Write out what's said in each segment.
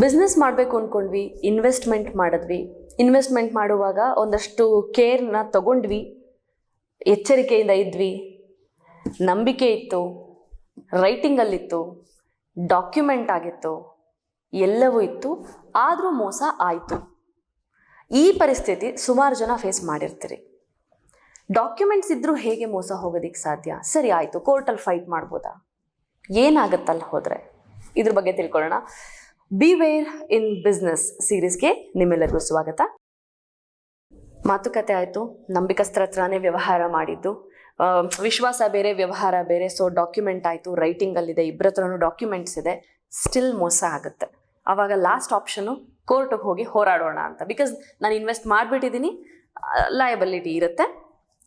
Business ಮಾಡಬೇಕು ಅಂದ್ಕೊಂಡ್ವಿ investment ಮಾಡಿದ್ವಿ. Investment ಮಾಡುವಾಗ ಒಂದಷ್ಟು ಕೇರ್ನ ತಗೊಂಡ್ವಿ. ಎಚ್ಚರಿಕೆಯಿಂದ ಇದ್ವಿ. ನಂಬಿಕೆ ಇತ್ತು. ರೈಟಿಂಗಲ್ಲಿತ್ತು ಡಾಕ್ಯುಮೆಂಟ್ ಆಗಿತ್ತು. ಎಲ್ಲವೂ ಇತ್ತು. ಆದರೂ ಮೋಸ ಆಯಿತು. ಈ ಪರಿಸ್ಥಿತಿ ಸುಮಾರು ಜನ ಫೇಸ್ ಮಾಡಿರ್ತೀರಿ. ಡಾಕ್ಯುಮೆಂಟ್ಸ್ ಇದ್ದರೂ ಹೇಗೆ ಮೋಸ ಹೋಗೋದಿಕ್ಕೆ ಸಾಧ್ಯ? ಸರಿ ಆಯಿತು ಕೋರ್ಟಲ್ಲಿ ಫೈಟ್ ಮಾಡ್ಬೋದಾ? ಏನಾಗತ್ತಲ್ಲ ಹೋದರೆ? ಇದ್ರ ಬಗ್ಗೆ ತಿಳ್ಕೊಳ್ಳೋಣ. ಬಿ ವೇರ್ ಇನ್ ಬಿಸ್ನೆಸ್ ಸೀರೀಸ್ಗೆ ನಿಮ್ಮೆಲ್ಲರಿಗೂ ಸ್ವಾಗತ. ಮಾತುಕತೆ ಆಯಿತು. ನಂಬಿಕಸ್ತ್ರ ಹತ್ರನೇ ವ್ಯವಹಾರ ಮಾಡಿದ್ದು. ವಿಶ್ವಾಸ ಬೇರೆ, ವ್ಯವಹಾರ ಬೇರೆ. ಸೊ ಡಾಕ್ಯುಮೆಂಟ್ ಆಯಿತು. ರೈಟಿಂಗಲ್ಲಿದೆ ಇಬ್ಬರ ಹತ್ರನೂ ಡಾಕ್ಯುಮೆಂಟ್ಸ್ ಇದೆ. ಸ್ಟಿಲ್ ಮೋಸ ಆಗುತ್ತೆ. ಆವಾಗ ಲಾಸ್ಟ್ ಆಪ್ಷನು ಕೋರ್ಟಿಗೆ ಹೋಗಿ ಹೋರಾಡೋಣ ಅಂತ. ಬಿಕಾಸ್ ನಾನು ಇನ್ವೆಸ್ಟ್ ಮಾಡಿಬಿಟ್ಟಿದ್ದೀನಿ. ಲಯಬಿಲಿಟಿ ಇರುತ್ತೆ.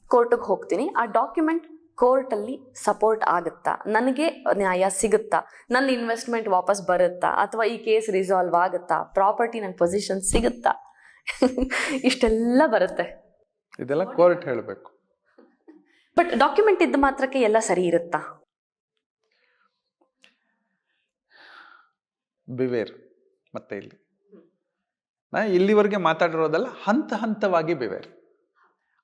ಕೋರ್ಟಿಗೆ ಹೋಗ್ತೀನಿ. ಆ ಡಾಕ್ಯುಮೆಂಟ್ ಕೋರ್ಟಲ್ಲಿ ಸಪೋರ್ಟ್ ಆಗುತ್ತಾ? ನನಗೆ ನ್ಯಾಯ ಸಿಗುತ್ತಾ? ನನ್ನ ಇನ್ವೆಸ್ಟ್ಮೆಂಟ್ ವಾಪಸ್ ಬರುತ್ತಾ? ಅಥವಾ ಈ ಕೇಸ್ ರಿಸಾಲ್ವ್ ಆಗುತ್ತಾ? ಪ್ರಾಪರ್ಟಿ ನನ್ನ ಪೊಸಿಷನ್ ಸಿಗುತ್ತಾ? ಇಷ್ಟೆಲ್ಲ ಬರುತ್ತೆ. ಇದೆಲ್ಲ ಕೋರ್ಟ್ ಹೇಳಬೇಕು. ಬಟ್ ಡಾಕ್ಯುಮೆಂಟ್ ಇದ್ದ ಮಾತ್ರಕ್ಕೆ ಎಲ್ಲ ಸರಿ ಇರುತ್ತಾ? ಬಿವೇರ್ ಮತ್ತೆ ಇಲ್ಲಿ. ನಾ ಇಲ್ಲಿವರೆಗೆ ಮಾತಾಡಿರೋದಲ್ಲ ಹಂತ ಹಂತವಾಗಿ ಬಿವೇರ್.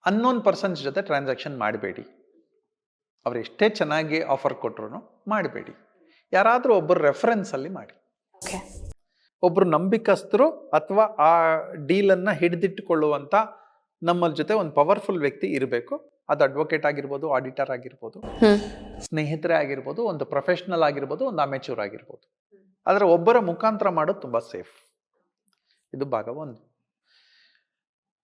ಅನ್ನೋನ್ ಪರ್ಸನ್ಸ್ ಜೊತೆ ಟ್ರಾನ್ಸಾಕ್ಷನ್ ಮಾಡಬೇಡಿ. ಅವ್ರು ಎಷ್ಟೇ ಚೆನ್ನಾಗಿ ಆಫರ್ ಕೊಟ್ರು ಮಾಡಬೇಡಿ. ಯಾರಾದರೂ ಒಬ್ಬರು ರೆಫರೆನ್ಸಲ್ಲಿ ಮಾಡಿ. ಒಬ್ಬರು ನಂಬಿಕಸ್ಥರು ಅಥವಾ ಆ ಡೀಲನ್ನು ಹಿಡಿದಿಟ್ಟುಕೊಳ್ಳುವಂಥ ನಮ್ಮ ಜೊತೆ ಒಂದು ಪವರ್ಫುಲ್ ವ್ಯಕ್ತಿ ಇರಬೇಕು. ಅದು ಅಡ್ವೊಕೇಟ್ ಆಗಿರ್ಬೋದು ಆಡಿಟರ್ ಆಗಿರ್ಬೋದು ಸ್ನೇಹಿತರೆ ಸ್ನೇಹಿತರೇ ಆಗಿರ್ಬೋದು ಒಂದು ಪ್ರೊಫೆಷ್ನಲ್ ಆಗಿರ್ಬೋದು ಒಂದು ಅಮೆಚೂರ್ ಆಗಿರ್ಬೋದು. ಆದರೆ ಒಬ್ಬರ ಮುಖಾಂತರ ಮಾಡೋದು ತುಂಬ ಸೇಫ್ ಇದು ಭಾಗ ಒಂದು.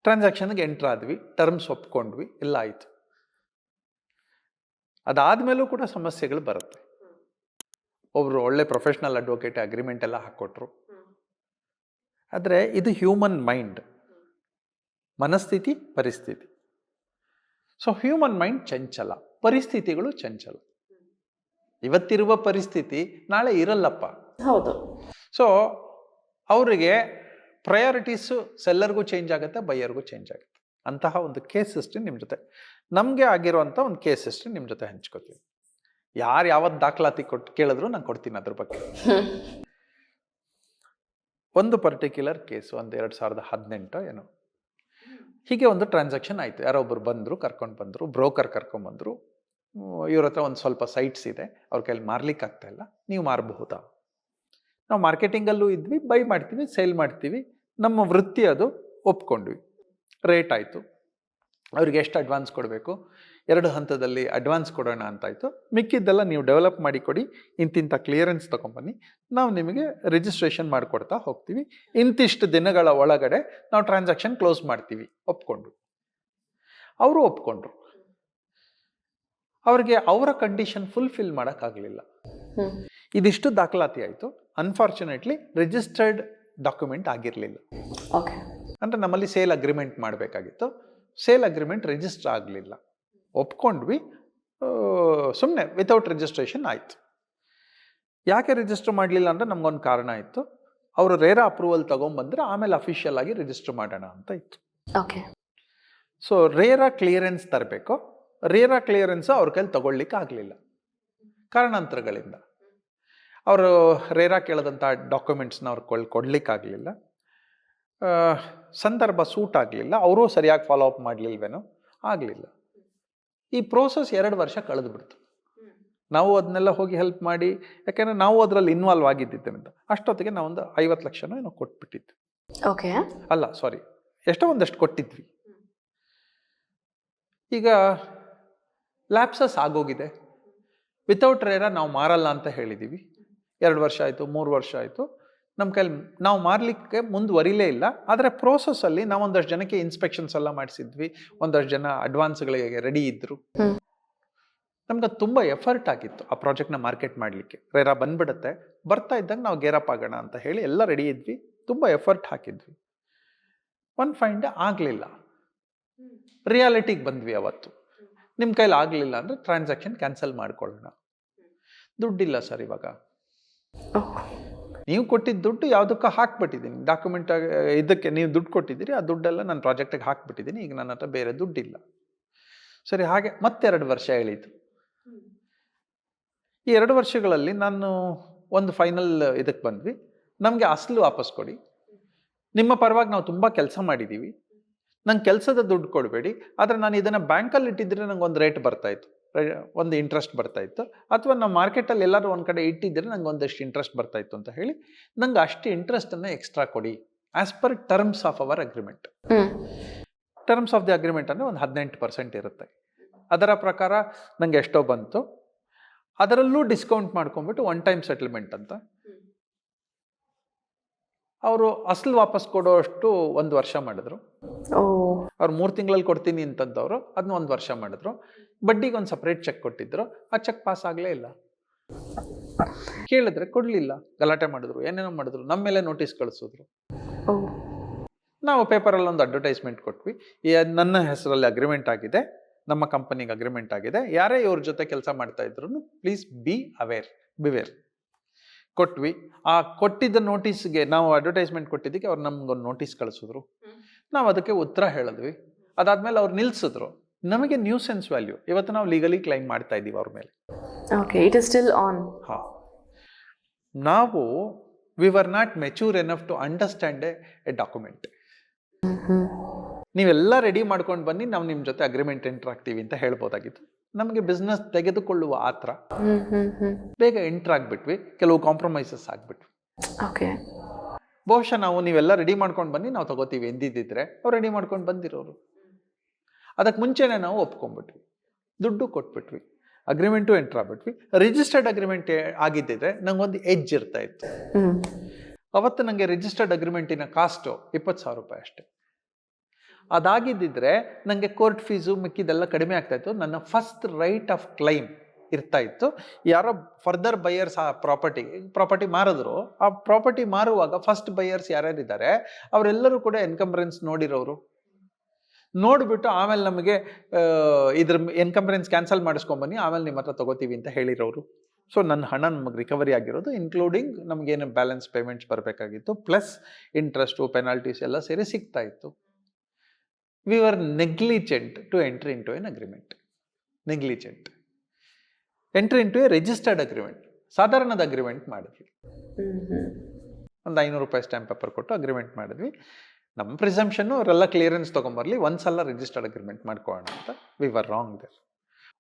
ಟ್ರಾನ್ಸಾಕ್ಷನ್ಗೆ ಎಂಟ್ರ್ ಆದ್ವಿ ಟರ್ಮ್ಸ್ ಒಪ್ಕೊಂಡ್ವಿ ಎಲ್ಲ ಆಯಿತು. ಅದಾದ್ಮೇಲೂ ಕೂಡ ಸಮಸ್ಯೆಗಳು ಬರುತ್ತೆ. ಒಬ್ರು ಒಳ್ಳೆ ಪ್ರೊಫೆಷ್ನಲ್ ಅಡ್ವೊಕೇಟ್ ಅಗ್ರಿಮೆಂಟ್ ಎಲ್ಲ ಹಾಕ್ಕೊಟ್ರು. ಆದರೆ ಇದು ಹ್ಯೂಮನ್ ಮೈಂಡ್ ಮನಸ್ಥಿತಿ ಪರಿಸ್ಥಿತಿ. ಸೊ ಹ್ಯೂಮನ್ ಮೈಂಡ್ ಚಂಚಲ. ಪರಿಸ್ಥಿತಿಗಳು ಚಂಚಲ. ಇವತ್ತಿರುವ ಪರಿಸ್ಥಿತಿ ನಾಳೆ ಇರಲ್ಲಪ್ಪ. ಹೌದು. ಸೊ ಅವರಿಗೆ ಪ್ರಯಾರಿಟೀಸು ಸೆಲ್ಲರ್ಗೂ ಚೇಂಜ್ ಆಗುತ್ತೆ ಬೈಯರ್ಗೂ ಚೇಂಜ್ ಆಗುತ್ತೆ. ಅಂತಹ ಒಂದು ಕೇಸ್ ಹಿಸ್ಟ್ರಿ ನಿಮ್ಮ ಜೊತೆ. ನಮಗೆ ಆಗಿರುವಂಥ ಒಂದು ಕೇಸ್ ಹಿಸ್ಟ್ರಿ ನಿಮ್ಮ ಜೊತೆ ಹಂಚ್ಕೋತೀವಿ. ಯಾರು ಯಾವತ್ತು ದಾಖಲಾತಿ ಕೊಟ್ಟು ಕೇಳಿದ್ರು ನಾನು ಕೊಡ್ತೀನಿ ಅದ್ರ ಬಗ್ಗೆ. ಒಂದು ಪರ್ಟಿಕ್ಯುಲರ್ ಕೇಸ್ ಒಂದು ಎರಡು ಸಾವಿರದ ಹದಿನೆಂಟು ಏನೋ. ಹೀಗೆ ಒಂದು ಟ್ರಾನ್ಸಾಕ್ಷನ್ ಆಯಿತು. ಯಾರೋ ಒಬ್ಬರು ಬಂದರು, ಕರ್ಕೊಂಡು ಬಂದರು ಬ್ರೋಕರ್ ಕರ್ಕೊಂಡ್ಬಂದರು ಇವ್ರ ಹತ್ರ ಒಂದು ಸ್ವಲ್ಪ ಸೈಟ್ಸ್ ಇದೆ. ಅವ್ರ ಕೈಲಿ ಮಾರ್ಲಿಕ್ಕೆ ಆಗ್ತಾ ಇಲ್ಲ. ನೀವು ಮಾರಬಹುದಾ? ನಾವು ಮಾರ್ಕೆಟಿಂಗಲ್ಲೂ ಇದ್ವಿ, ಬೈ ಮಾಡ್ತೀವಿ, ಸೇಲ್ ಮಾಡ್ತೀವಿ. ನಮ್ಮ ವೃತ್ತಿ ಅದು ಒಪ್ಕೊಂಡ್ವಿ. ರೇಟ್ ಆಯಿತು. ಅವ್ರಿಗೆ ಎಷ್ಟು ಅಡ್ವಾನ್ಸ್ ಕೊಡಬೇಕು? ಎರಡು ಹಂತದಲ್ಲಿ ಅಡ್ವಾನ್ಸ್ ಕೊಡೋಣ ಅಂತಾಯಿತು. ಮಿಕ್ಕಿದ್ದೆಲ್ಲ ನೀವು ಡೆವಲಪ್ ಮಾಡಿ ಕೊಡಿ. ಇಂತಿಂಥ ಕ್ಲಿಯರೆನ್ಸ್ ತೊಗೊಂಬನ್ನಿ. ನಾವು ನಿಮಗೆ ರಿಜಿಸ್ಟ್ರೇಷನ್ ಮಾಡಿಕೊಡ್ತಾ ಹೋಗ್ತೀವಿ. ಇಂತಿಷ್ಟು ದಿನಗಳ ಒಳಗಡೆ ನಾವು ಟ್ರಾನ್ಸಾಕ್ಷನ್ ಕ್ಲೋಸ್ ಮಾಡ್ತೀವಿ. ಒಪ್ಕೊಂಡ್ರು. ಅವರು ಒಪ್ಕೊಂಡ್ರು. ಅವ್ರಿಗೆ ಅವರ ಕಂಡೀಷನ್ ಫುಲ್ಫಿಲ್ ಮಾಡೋಕ್ಕಾಗಲಿಲ್ಲ. ಇದಿಷ್ಟು ದಾಖಲಾತಿ ಆಯಿತು. ಅನ್ಫಾರ್ಚುನೇಟ್ಲಿ ರಿಜಿಸ್ಟರ್ಡ್ ಡಾಕ್ಯುಮೆಂಟ್ ಆಗಿರಲಿಲ್ಲ. ಓಕೆ ಅಂದರೆ ನಮ್ಮಲ್ಲಿ ಸೇಲ್ ಅಗ್ರಿಮೆಂಟ್ ಮಾಡಬೇಕಾಗಿತ್ತು. ಸೇಲ್ ಅಗ್ರಿಮೆಂಟ್ ರಿಜಿಸ್ಟರ್ ಆಗಲಿಲ್ಲ. ಒಪ್ಕೊಂಡ್ವಿ ಸುಮ್ಮನೆ ವಿತೌಟ್ ರಿಜಿಸ್ಟ್ರೇಷನ್ ಆಯಿತು. ಯಾಕೆ ರಿಜಿಸ್ಟರ್ ಮಾಡಲಿಲ್ಲ ಅಂದರೆ ನಮಗೊಂದು ಕಾರಣ ಇತ್ತು. ಅವರು ರೇರಾ ಅಪ್ರೂವಲ್ ತೊಗೊಂಬಂದ್ರೆ ಆಮೇಲೆ ಅಫಿಷಿಯಲ್ ಆಗಿ ರಿಜಿಸ್ಟರ್ ಮಾಡೋಣ ಅಂತ ಇತ್ತು. ಓಕೆ ಸೊ ರೇರಾ ಕ್ಲಿಯರೆನ್ಸ್ ತರಬೇಕು. ರೇರಾ ಕ್ಲಿಯರೆನ್ಸ್ ಅವ್ರ ಕೈಲಿ ತಗೊಳ್ಲಿಕ್ಕೆ ಆಗಲಿಲ್ಲ. ಕಾರಣಾಂತರಗಳಿಂದ. ಅವರು ರೇರಾ ಕೇಳಿದಂಥ ಡಾಕ್ಯುಮೆಂಟ್ಸ್ನ ಅವ್ರು ಕೊಳ್ ಕೊಡ್ಲಿಕ್ಕಾಗಲಿಲ್ಲ ಸಂದರ್ಭ ಸೂಟ್ ಆಗಲಿಲ್ಲ. ಅವರೂ ಸರಿಯಾಗಿ ಫಾಲೋ ಅಪ್ ಮಾಡಲಿಲ್ವೇನೋ? ಆಗಲಿಲ್ಲ. ಈ ಪ್ರೋಸೆಸ್ ಎರಡು ವರ್ಷ ಕಳೆದುಬಿಡ್ತು. ನಾವು ಅದನ್ನೆಲ್ಲ ಹೋಗಿ ಹೆಲ್ಪ್ ಮಾಡಿ ಯಾಕೆಂದರೆ ನಾವು ಅದರಲ್ಲಿ ಇನ್ವಾಲ್ವ್ ಆಗಿದ್ದಿದ್ದರಿಂದ ಅಷ್ಟೊತ್ತಿಗೆ ನಾವೊಂದು ಐವತ್ತು ಲಕ್ಷನೋ ಏನೋ ಕೊಟ್ಬಿಟ್ಟಿದ್ವಿ ಓಕೆ. ಅಲ್ಲ ಸಾರಿ ಎಷ್ಟೋ ಒಂದಷ್ಟು ಕೊಟ್ಟಿದ್ವಿ. ಈಗ ಲ್ಯಾಪ್ಸಸ್ ಆಗೋಗಿದೆ. ವಿತೌಟ್ ರೇರ ನಾವು ಮಾರಲ್ಲ ಅಂತ ಹೇಳಿದ್ದೀವಿ ಎರಡು ವರ್ಷ ಆಯಿತು ಮೂರು ವರ್ಷ ಆಯಿತು. ನಮ್ಮ ಕೈಲಿ ನಾವು ಮಾರಲಿಕ್ಕೆ ಮುಂದುವರಿಲೇ ಇಲ್ಲ. ಆದರೆ ಪ್ರೋಸೆಸ್ಸಲ್ಲಿ ನಾವು ಒಂದಷ್ಟು ಜನಕ್ಕೆ ಇನ್ಸ್ಪೆಕ್ಷನ್ಸ್ ಎಲ್ಲ ಮಾಡಿಸಿದ್ವಿ. ಒಂದಷ್ಟು ಜನ ಅಡ್ವಾನ್ಸ್ಗಳಿಗೆ ರೆಡಿ ಇದ್ದರು. ನಮ್ಗೆ ತುಂಬ ಎಫರ್ಟ್ ಆಗಿತ್ತು ಆ ಪ್ರಾಜೆಕ್ಟ್ನ ಮಾರ್ಕೆಟ್ ಮಾಡಲಿಕ್ಕೆ. ರೇರಾ ಬಂದ್ಬಿಡುತ್ತೆ. ಬರ್ತಾ ಇದ್ದಂಗೆ ನಾವು ಗೇರಪ್ ಆಗೋಣ ಅಂತ ಹೇಳಿ ಎಲ್ಲ ರೆಡಿ ಇದ್ವಿ. ತುಂಬ ಎಫರ್ಟ್ ಹಾಕಿದ್ವಿ. ಒನ್ ಫೈಂಡ್ ಆಗಲಿಲ್ಲ. ರಿಯಾಲಿಟಿಗೆ ಬಂದ್ವಿ ಅವತ್ತು. ನಿಮ್ಮ ಕೈಲಿ ಆಗಲಿಲ್ಲ ಅಂದರೆ ಟ್ರಾನ್ಸಾಕ್ಷನ್ ಕ್ಯಾನ್ಸಲ್ ಮಾಡ್ಕೊಳ್ಳೋಣ. ದುಡ್ಡಿಲ್ಲ ಸರ್ ಇವಾಗ. ನೀವು ಕೊಟ್ಟಿದ್ದ ದುಡ್ಡು ಯಾವುದಕ್ಕೆ ಹಾಕ್ಬಿಟ್ಟಿದ್ದೀನಿ. ಡಾಕ್ಯುಮೆಂಟ್ ಇದಕ್ಕೆ ನೀವು ದುಡ್ಡು ಕೊಟ್ಟಿದ್ದೀರಿ, ಆ ದುಡ್ಡೆಲ್ಲ ನಾನು ಪ್ರಾಜೆಕ್ಟಿಗೆ ಹಾಕ್ಬಿಟ್ಟಿದ್ದೀನಿ, ಈಗ ನನ್ನ ಹತ್ರ ಬೇರೆ ದುಡ್ಡಿಲ್ಲ. ಸರಿ, ಹಾಗೆ ಮತ್ತೆರಡು ವರ್ಷ ಎಳೀತು ಈ ಎರಡು ವರ್ಷಗಳಲ್ಲಿ ನಾನು ಒಂದು ಫೈನಲ್ ಇದಕ್ಕೆ ಬಂದ್ವಿ. ನಮಗೆ ಅಸಲು ವಾಪಸ್ ಕೊಡಿ. ನಿಮ್ಮ ಪರವಾಗಿ ನಾವು ತುಂಬ ಕೆಲಸ ಮಾಡಿದ್ದೀವಿ. ನಂಗೆ ಕೆಲಸದ ದುಡ್ಡು ಕೊಡಬೇಡಿ. ಆದರೆ ನಾನು ಇದನ್ನು ಬ್ಯಾಂಕಲ್ಲಿ ಇಟ್ಟಿದ್ರೆ ನಂಗೆ ಒಂದು ರೇಟ್ ಬರ್ತಾಯಿತ್ತು ಒಂದು ಇಂಟ್ರೆಸ್ಟ್ ಬರ್ತಾಯಿತ್ತು ಅಥವಾ ನಾವು ಮಾರ್ಕೆಟಲ್ಲಿ ಎಲ್ಲರೂ ಒಂದು ಕಡೆ ಇಟ್ಟಿದ್ದರೆ ನಂಗೆ ಒಂದಷ್ಟು ಇಂಟ್ರೆಸ್ಟ್ ಬರ್ತಾಯಿತ್ತು ಅಂತ ಹೇಳಿ ನಂಗೆ ಅಷ್ಟು ಇಂಟ್ರೆಸ್ಟನ್ನು ಎಕ್ಸ್ಟ್ರಾ ಕೊಡಿ as per terms of our agreement terms of the agreement ಅಂದರೆ ಒಂದು ಹದಿನೆಂಟು ಪರ್ಸೆಂಟ್ ಇರುತ್ತೆ. ಅದರ ಪ್ರಕಾರ ನನಗೆ ಎಷ್ಟೋ ಬಂತು. ಅದರಲ್ಲೂ ಡಿಸ್ಕೌಂಟ್ ಮಾಡ್ಕೊಂಬಿಟ್ಟು ಒನ್ ಟೈಮ್ ಸೆಟಲ್ಮೆಂಟ್ ಅಂತ. ಅವರು ಅಸಲು ವಾಪಸ್ ಕೊಡೋ ಅಷ್ಟು ಒಂದು ವರ್ಷ ಮಾಡಿದ್ರು. ಅವ್ರು ಮೂರು ತಿಂಗಳಲ್ಲಿ ಕೊಡ್ತೀನಿ ಅಂತಂದವರು ಅದನ್ನ ಒಂದು ವರ್ಷ ಮಾಡಿದ್ರು. ಬಡ್ಡಿಗೆ ಒಂದು ಸಪ್ರೇಟ್ ಚೆಕ್ ಕೊಟ್ಟಿದ್ರು ಆ ಚೆಕ್ ಪಾಸ್ ಆಗಲೇ ಇಲ್ಲ. ಕೇಳಿದ್ರೆ ಕೊಡಲಿಲ್ಲ. ಗಲಾಟೆ ಮಾಡಿದ್ರು ಏನೇನೋ ಮಾಡಿದ್ರು ನಮ್ಮ ಮೇಲೆ ನೋಟಿಸ್ ಕಳಿಸಿದ್ರು. ನಾವು ಪೇಪರಲ್ಲಿ ಒಂದು ಅಡ್ವರ್ಟೈಸ್ಮೆಂಟ್ ಕೊಟ್ವಿ. ನನ್ನ ಹೆಸರಲ್ಲಿ ಅಗ್ರಿಮೆಂಟ್ ಆಗಿದೆ ನಮ್ಮ ಕಂಪನಿಗೆ ಅಗ್ರಿಮೆಂಟ್ ಆಗಿದೆ. ಯಾರೇ ಇವ್ರ ಜೊತೆ ಕೆಲಸ ಮಾಡ್ತಾ ಇದ್ರು ಪ್ಲೀಸ್ ಬಿ ಅವೇರ್ ಬಿವೇರ್ ಕೊಟ್ವಿ. ಆ ಕೊಟ್ಟಿದ್ದ ನೋಟಿಸ್ಗೆ ನಾವು ಅಡ್ವರ್ಟೈಸ್ಮೆಂಟ್ ಕೊಟ್ಟಿದ್ದಕ್ಕೆ ಅವ್ರು ನಮ್ಗೊಂದು ನೋಟಿಸ್ ಕಳಿಸಿದ್ರು. ನಾವು ಅದಕ್ಕೆ ಉತ್ತರ ಹೇಳಿದ್ವಿ. ಅದಾದ್ಮೇಲೆ ಅವ್ರು ನಿಲ್ಸಿದ್ರು. ನಮಗೆ ನ್ಯೂ ಸೆನ್ಸ್ ವ್ಯಾಲ್ಯೂ ಇವತ್ತು ನಾವು ಲೀಗಲಿ ಕ್ಲೈಮ್ ಮಾಡ್ತಾ ಇದ್ದೀವಿ ಅವ್ರ ಮೇಲೆ. Okay it is still on ಹಾಂ. ನಾವು we were not mature enough to understand a document ನೀವೆಲ್ಲ ರೆಡಿ ಮಾಡ್ಕೊಂಡು ಬನ್ನಿ ನಾವು ನಿಮ್ಮ ಜೊತೆ ಅಗ್ರಿಮೆಂಟ್ ಎಂಟರ್ ಆಗ್ತೀವಿ ಅಂತ ಹೇಳ್ಬೋದಾಗಿತ್ತು. ನಮಗೆ ಬಿಸ್ನೆಸ್ ತೆಗೆದುಕೊಳ್ಳುವ ಆತ್ರ ಹ್ಮ್ ಬೇಗ ಎಂಟರ್ ಆಗಿಬಿಟ್ವಿ. ಕೆಲವು ಕಾಂಪ್ರಮೈಸಸ್ ಆಗಿಬಿಟ್ವಿ. ಓಕೆ ಬಹುಶಃ ನಾವು ನೀವೆಲ್ಲ ರೆಡಿ ಮಾಡ್ಕೊಂಡು ಬನ್ನಿ ನಾವು ತಗೋತೀವಿ ಎಂದಿದ್ದಿದ್ರೆ. ಅವ್ರು ರೆಡಿ ಮಾಡ್ಕೊಂಡು ಬಂದಿರೋರು. ಅದಕ್ಕೆ ಮುಂಚೆನೇ ನಾವು ಒಪ್ಕೊಂಡ್ಬಿಟ್ವಿ. ದುಡ್ಡು ಕೊಟ್ಬಿಟ್ವಿ. ಅಗ್ರಿಮೆಂಟು ಎಂಟ್ರ್ ಆಗ್ಬಿಟ್ವಿ. ರಿಜಿಸ್ಟರ್ಡ್ ಅಗ್ರಿಮೆಂಟ್ ಆಗಿದ್ದಿದ್ರೆ ನಂಗೊಂದು ಎಜ್ ಇರ್ತಾ ಇತ್ತು. ಅವತ್ತು ನನಗೆ ರಿಜಿಸ್ಟರ್ಡ್ ಅಗ್ರಿಮೆಂಟಿನ ಕಾಸ್ಟು ಇಪ್ಪತ್ತು ಸಾವಿರ ರೂಪಾಯಿ ಅಷ್ಟೇ. ಅದಾಗಿದ್ದಿದ್ರೆ ನನಗೆ ಕೋರ್ಟ್ ಫೀಸು ಮಿಕ್ಕಿದೆಲ್ಲ ಕಡಿಮೆ ಆಗ್ತಾಯಿತ್ತು ನನ್ನ ಫಸ್ಟ್ ರೈಟ್ ಆಫ್ ಕ್ಲೈಮ್ ಇರ್ತಾ ಇತ್ತು. ಯಾರೋ ಫರ್ದರ್ ಬೈಯರ್ಸ್ ಆ ಪ್ರಾಪರ್ಟಿ ಪ್ರಾಪರ್ಟಿ ಮಾರಿದ್ರು. ಆ ಪ್ರಾಪರ್ಟಿ ಮಾರುವಾಗ ಫಸ್ಟ್ ಬೈಯರ್ಸ್ ಯಾರ್ಯಾರಿದ್ದಾರೆ, ಅವರೆಲ್ಲರೂ ಕೂಡ ಎನ್ಕಂಬ್ರೆನ್ಸ್ ನೋಡಿರೋರು. ನೋಡಿಬಿಟ್ಟು ಆಮೇಲೆ ನಮಗೆ ಇದ್ರ ಎನ್ಕಂಬ್ರೆನ್ಸ್ ಕ್ಯಾನ್ಸಲ್ ಮಾಡಿಸ್ಕೊಂಬನ್ನಿ, ಆಮೇಲೆ ನಿಮ್ಮ ಹತ್ರ ತಗೋತೀವಿ ಅಂತ ಹೇಳಿರೋರು. ಸೊ ನನ್ನ ಹಣ ನಮಗೆ ರಿಕವರಿ ಆಗಿರೋದು ಇನ್ಕ್ಲೂಡಿಂಗ್ ನಮಗೇನು ಬ್ಯಾಲೆನ್ಸ್ ಪೇಮೆಂಟ್ಸ್ ಬರಬೇಕಾಗಿತ್ತು ಪ್ಲಸ್ ಇಂಟ್ರೆಸ್ಟು ಪೆನಾಲ್ಟೀಸ್ ಎಲ್ಲ ಸೇರಿ ಸಿಗ್ತಾ ಇತ್ತು. We are negligent to entry into an agreement negligent entry into a registered agreement ಸಾಧಾರಣದ agreement ಮಾಡಿದ್ವಿ. ಒಂದು ಐನೂರು ರೂಪಾಯಿ ಸ್ಟ್ಯಾಂಪ್ ಪೇಪರ್ ಕೊಟ್ಟು ಅಗ್ರಿಮೆಂಟ್ ಮಾಡಿದ್ವಿ. ನಮ್ಮ ಪ್ರಿಸಂಪ್ಷನ್ನು ಅವರೆಲ್ಲ ಕ್ಲಿಯರೆನ್ಸ್ ತೊಗೊಂಬರ್ಲಿ ಒಂದು ಸಲ ರಿಜಿಸ್ಟರ್ಡ್ ಅಗ್ರಿಮೆಂಟ್ ಮಾಡ್ಕೊಳ್ಳೋಣ ಅಂತ. ವಿ ವರ್ ರಾಂಗ್ ದೇರ್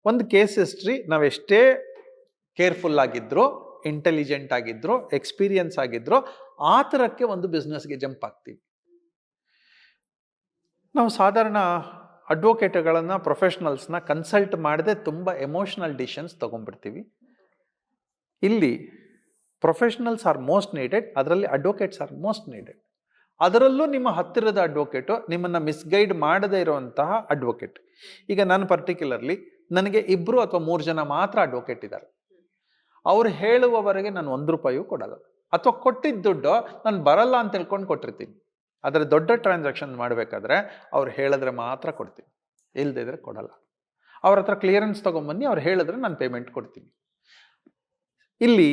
ಒಂದು ಕೇಸ್ ಹಿಸ್ಟ್ರಿ ನಾವೆಷ್ಟೇ ಕೇರ್ಫುಲ್ ಆಗಿದ್ರು ಇಂಟೆಲಿಜೆಂಟ್ ಆಗಿದ್ರು ಎಕ್ಸ್ಪೀರಿಯನ್ಸ್ ಆಗಿದ್ರು ಆ ಥರಕ್ಕೆ ಒಂದು ಬಿಸ್ನೆಸ್ಗೆ ಜಂಪ್ ಆಗ್ತೀವಿ. ನಾವು ಸಾಧಾರಣ ಅಡ್ವೊಕೇಟ್ಗಳನ್ನು ಪ್ರೊಫೆಷ್ನಲ್ಸ್ನ ಕನ್ಸಲ್ಟ್ ಮಾಡದೆ ತುಂಬ ಎಮೋಷ್ನಲ್ ಡಿಸಿಷನ್ಸ್ ತೊಗೊಂಡ್ಬಿಡ್ತೀವಿ. ಇಲ್ಲಿ ಪ್ರೊಫೆಷ್ನಲ್ಸ್ ಆರ್ ಮೋಸ್ಟ್ ನೀಡೆಡ್ ಅದರಲ್ಲಿ ಅಡ್ವೊಕೇಟ್ಸ್ ಆರ್ ಮೋಸ್ಟ್ ನೀಡೆಡ್ ಅದರಲ್ಲೂ ನಿಮ್ಮ ಹತ್ತಿರದ ಅಡ್ವೊಕೇಟು ನಿಮ್ಮನ್ನು ಮಿಸ್ಗೈಡ್ ಮಾಡದೇ ಇರುವಂತಹ ಅಡ್ವೊಕೇಟ್ ಈಗ ನಾನು ಪರ್ಟಿಕ್ಯುಲರ್ಲಿ ನನಗೆ ಇಬ್ಬರು ಅಥವಾ ಮೂರು ಜನ ಮಾತ್ರ ಅಡ್ವೊಕೇಟ್ ಇದ್ದಾರೆ. ಅವ್ರು ಹೇಳುವವರೆಗೆ ನಾನು ಒಂದು ರೂಪಾಯಿಯೂ ಕೊಡಲ್ಲ. ಅಥವಾ ಕೊಟ್ಟಿದ್ದ ದುಡ್ಡು, ನಾನು ಬರಲ್ಲ ಅಂತ ತಿಳ್ಕೊಂಡು ಕೊಟ್ಟಿರ್ತೀನಿ. ಆದರೆ ದೊಡ್ಡ ಟ್ರಾನ್ಸಾಕ್ಷನ್ ಮಾಡಬೇಕಾದ್ರೆ ಅವ್ರು ಹೇಳಿದ್ರೆ ಮಾತ್ರ ಕೊಡ್ತೀನಿ. ಇಲ್ಲದಿದ್ರೆ ಕೊಡಲ್ಲ. ಅವ್ರ ಹತ್ರ ಕ್ಲಿಯರೆನ್ಸ್ ತೊಗೊಂಬನ್ನಿ ಅವ್ರು ಹೇಳಿದ್ರೆ ನಾನು ಪೇಮೆಂಟ್ ಕೊಡ್ತೀನಿ. ಇಲ್ಲಿ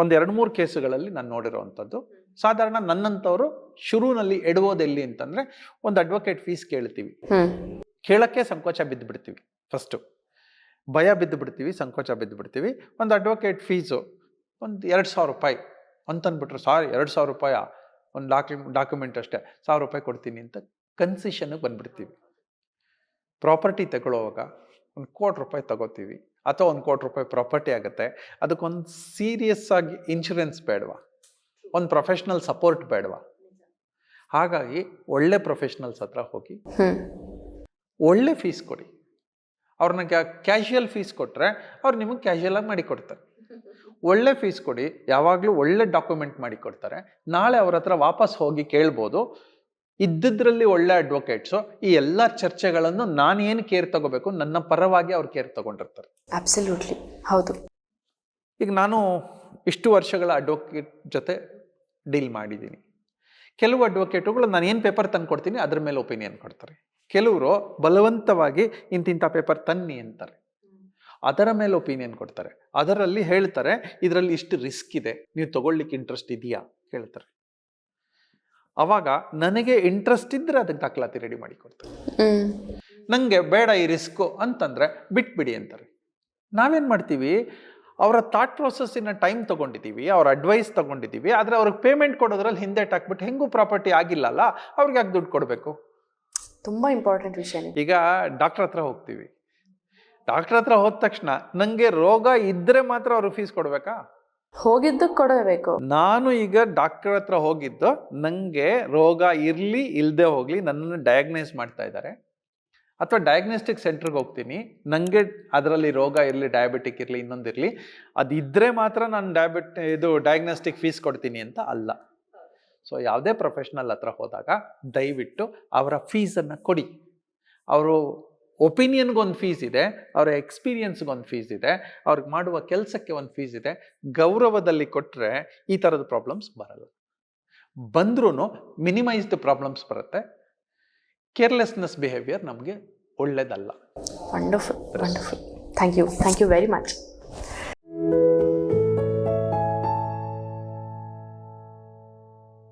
ಒಂದು ಎರಡು ಮೂರು ಕೇಸುಗಳಲ್ಲಿ ನಾನು ನೋಡಿರೋವಂಥದ್ದು. ಸಾಧಾರಣ ನನ್ನಂಥವ್ರು ಶುರುವಿನಲ್ಲಿ ಎಡುವುದೆಲ್ಲಿ ಅಂತಂದ್ರೆ ಒಂದು ಅಡ್ವೊಕೇಟ್ ಫೀಸ್ ಕೇಳ್ತೀವಿ. ಕೇಳಕ್ಕೆ ಸಂಕೋಚ ಬಿದ್ದು ಬಿಡ್ತೀವಿ ಫಸ್ಟು ಭಯ ಬಿದ್ದು ಬಿಡ್ತೀವಿ ಸಂಕೋಚ ಬಿದ್ದು ಬಿಡ್ತೀವಿ ಒಂದು ಅಡ್ವೊಕೇಟ್ ಫೀಸು ಒಂದು ಎರಡು ಸಾವಿರ ರೂಪಾಯಿ ಅಂತಂದ್ಬಿಟ್ರು ಸಾರಿ ಎರಡು ಸಾವಿರ ರೂಪಾಯ? ಒಂದು ಡಾಕ್ಯು ಡಾಕ್ಯುಮೆಂಟ್ ಅಷ್ಟೇ. ಸಾವಿರ ರೂಪಾಯಿ ಕೊಡ್ತೀನಿ ಅಂತ ಕನ್ಸಿಷನ್ಗೆ ಬಂದ್ಬಿಡ್ತೀವಿ. ಪ್ರಾಪರ್ಟಿ ತಗೊಳ್ಳೋವಾಗ ಒಂದು ಕೋಟಿ ರೂಪಾಯಿ ತಗೋತೀವಿ. ಅಥವಾ ಒಂದು ಕೋಟಿ ರೂಪಾಯಿ ಪ್ರಾಪರ್ಟಿ ಆಗುತ್ತೆ. ಅದಕ್ಕೊಂದು ಸೀರಿಯಸ್ ಆಗಿ ಇನ್ಶೂರೆನ್ಸ್ ಬೇಡವಾ. ಒಂದು ಪ್ರೊಫೆಷ್ನಲ್ ಸಪೋರ್ಟ್ ಬೇಡವಾ. ಹಾಗಾಗಿ ಒಳ್ಳೆ ಪ್ರೊಫೆಷ್ನಲ್ಸ್ ಹತ್ರ ಹೋಗಿ ಒಳ್ಳೆ ಫೀಸ್ ಕೊಡಿ. ಅವ್ರನ್ನ ಕ್ಯಾಶುಯಲ್ ಫೀಸ್ ಕೊಟ್ಟರೆ ಅವ್ರು ನಿಮಗೆ ಕ್ಯಾಶುಯಲಾಗಿ ಮಾಡಿ ಕೊಡ್ತಾರೆ. ಒಳ್ಳೆ ಫೀಸ್ ಕೊಡಿ ಯಾವಾಗಲೂ ಒಳ್ಳೆ ಡಾಕ್ಯುಮೆಂಟ್ ಮಾಡಿ ಕೊಡ್ತಾರೆ. ನಾಳೆ ಅವ್ರ ಹತ್ರ ವಾಪಸ್ ಹೋಗಿ ಕೇಳ್ಬೋದು. ಇದ್ದಿದ್ರಲ್ಲಿ ಒಳ್ಳೆ ಅಡ್ವೊಕೇಟ್ಸು ಈ ಎಲ್ಲ ಚರ್ಚೆಗಳನ್ನು ನಾನೇನು ಕೇರ್ ತಗೋಬೇಕು ನನ್ನ ಪರವಾಗಿ ಅವ್ರು ಕೇರ್ ತಗೊಂಡಿರ್ತಾರೆ. ಅಬ್ಸಲ್ಯೂಟ್ಲಿ ಹೌದು. ಈಗ ನಾನು ಇಷ್ಟು ವರ್ಷಗಳ ಅಡ್ವೊಕೇಟ್ ಜೊತೆ ಡೀಲ್ ಮಾಡಿದ್ದೀನಿ. ಕೆಲವು ಅಡ್ವೊಕೇಟುಗಳು ನಾನು ಏನು ಪೇಪರ್ ತಂದು ಕೊಡ್ತೀನಿ ಅದ್ರ ಮೇಲೆ ಒಪಿನಿಯನ್ ಕೊಡ್ತಾರೆ. ಕೆಲವರು ಬಲವಂತವಾಗಿ ಇಂತಿಂಥ ಪೇಪರ್ ತನ್ನಿ ಅಂತಾರೆ. ಅದರ ಮೇಲೆ ಒಪಿನಿಯನ್ ಕೊಡ್ತಾರೆ. ಅದರಲ್ಲಿ ಹೇಳ್ತಾರೆ ಇದರಲ್ಲಿ ಇಷ್ಟು ರಿಸ್ಕ್ ಇದೆ. ನೀವು ತಗೊಳ್ಲಿಕ್ಕೆ ಇಂಟ್ರೆಸ್ಟ್ ಇದೆಯಾ? ಹೇಳ್ತಾರೆ. ಅವಾಗ ನನಗೆ ಇಂಟ್ರೆಸ್ಟ್ ಇದ್ದರೆ ಅದಕ್ಕೆ ದಾಖಲಾತಿ ರೆಡಿ ಮಾಡಿ ಕೊಡ್ತಾರೆ. ನನಗೆ ಬೇಡ ಈ ರಿಸ್ಕು ಅಂತಂದರೆ ಬಿಟ್ಬಿಡಿ ಅಂತಾರೆ. ನಾವೇನು ಮಾಡ್ತೀವಿ? ಅವರ ಥಾಟ್ ಪ್ರೊಸೆಸ್ಸಿನ ಟೈಮ್ ತೊಗೊಂಡಿದ್ದೀವಿ ಅವ್ರ ಅಡ್ವೈಸ್ ತೊಗೊಂಡಿದ್ದೀವಿ ಆದರೆ ಅವ್ರಿಗೆ ಪೇಮೆಂಟ್ ಕೊಡೋದ್ರಲ್ಲಿ ಹಿಂದೆ ಹಾಕ್ಬಿಟ್ಟು ಹೆಂಗೂ ಪ್ರಾಪರ್ಟಿ ಆಗಿಲ್ಲಲ್ಲ ಅವ್ರಿಗೆ ಯಾಕೆ ದುಡ್ಡು ಕೊಡಬೇಕು? ತುಂಬ ಇಂಪಾರ್ಟೆಂಟ್ ವಿಷಯ ಈಗ ಡಾಕ್ಟ್ರ್ ಹತ್ರ ಹೋಗ್ತೀವಿ. ಡಾಕ್ಟ್ರ್ ಹತ್ರ ಹೋದ ತಕ್ಷಣ ನನಗೆ ರೋಗ ಇದ್ದರೆ ಮಾತ್ರ ಅವರು ಫೀಸ್ ಕೊಡಬೇಕಾ? ಹೋಗಿದ್ದು ಕೊಡಬೇಕು. ನಾನು ಈಗ ಡಾಕ್ಟರ್ ಹತ್ರ ಹೋಗಿದ್ದು ನನಗೆ ರೋಗ ಇರಲಿ ಇಲ್ಲದೆ ಹೋಗಲಿ ನನ್ನನ್ನು ಡಯಾಗ್ನೈಸ್ ಮಾಡ್ತಾ ಇದ್ದಾರೆ. ಅಥವಾ ಡಯಾಗ್ನೋಸ್ಟಿಕ್ ಸೆಂಟ್ರಿಗೆ ಹೋಗ್ತೀನಿ ನನಗೆ ಅದರಲ್ಲಿ ರೋಗ ಇರಲಿ ಡಯಾಬಿಟಿಕ್ ಇರಲಿ ಇನ್ನೊಂದಿರಲಿ ಅದಿದ್ದರೆ ಮಾತ್ರ ನಾನು ಡಯಾಬಿಟ್ ಇದು ಡಯಾಗ್ನೋಸ್ಟಿಕ್ ಫೀಸ್ ಕೊಡ್ತೀನಿ ಅಂತ ಅಲ್ಲ. ಸೊ ಯಾವುದೇ ಪ್ರೊಫೆಷ್ನಲ್ ಹತ್ರ ಹೋದಾಗ ದಯವಿಟ್ಟು ಅವರ ಫೀಸನ್ನು ಕೊಡಿ. ಅವರು ಒಪಿನಿಯನ್ಗೊಂದು ಫೀಸ್ ಇದೆ ಅವರ ಎಕ್ಸ್ಪೀರಿಯನ್ಸ್ಗೊಂದು ಫೀಸ್ ಇದೆ ಅವ್ರಿಗೆ ಮಾಡುವ ಕೆಲಸಕ್ಕೆ ಒಂದು ಫೀಸ್ ಇದೆ ಗೌರವದಲ್ಲಿ ಕೊಟ್ಟರೆ ಈ ಥರದ ಪ್ರಾಬ್ಲಮ್ಸ್ ಬರಲ್ಲ. ಬಂದ್ರೂ ಮಿನಿಮೈಸ್ಡ್ ಪ್ರಾಬ್ಲಮ್ಸ್ ಬರುತ್ತೆ ಕೇರ್ಲೆಸ್ನೆಸ್ ಬಿಹೇವಿಯರ್ ನಮಗೆ ಒಳ್ಳೇದಲ್ಲ. Wonderful wonderful thank you thank you very much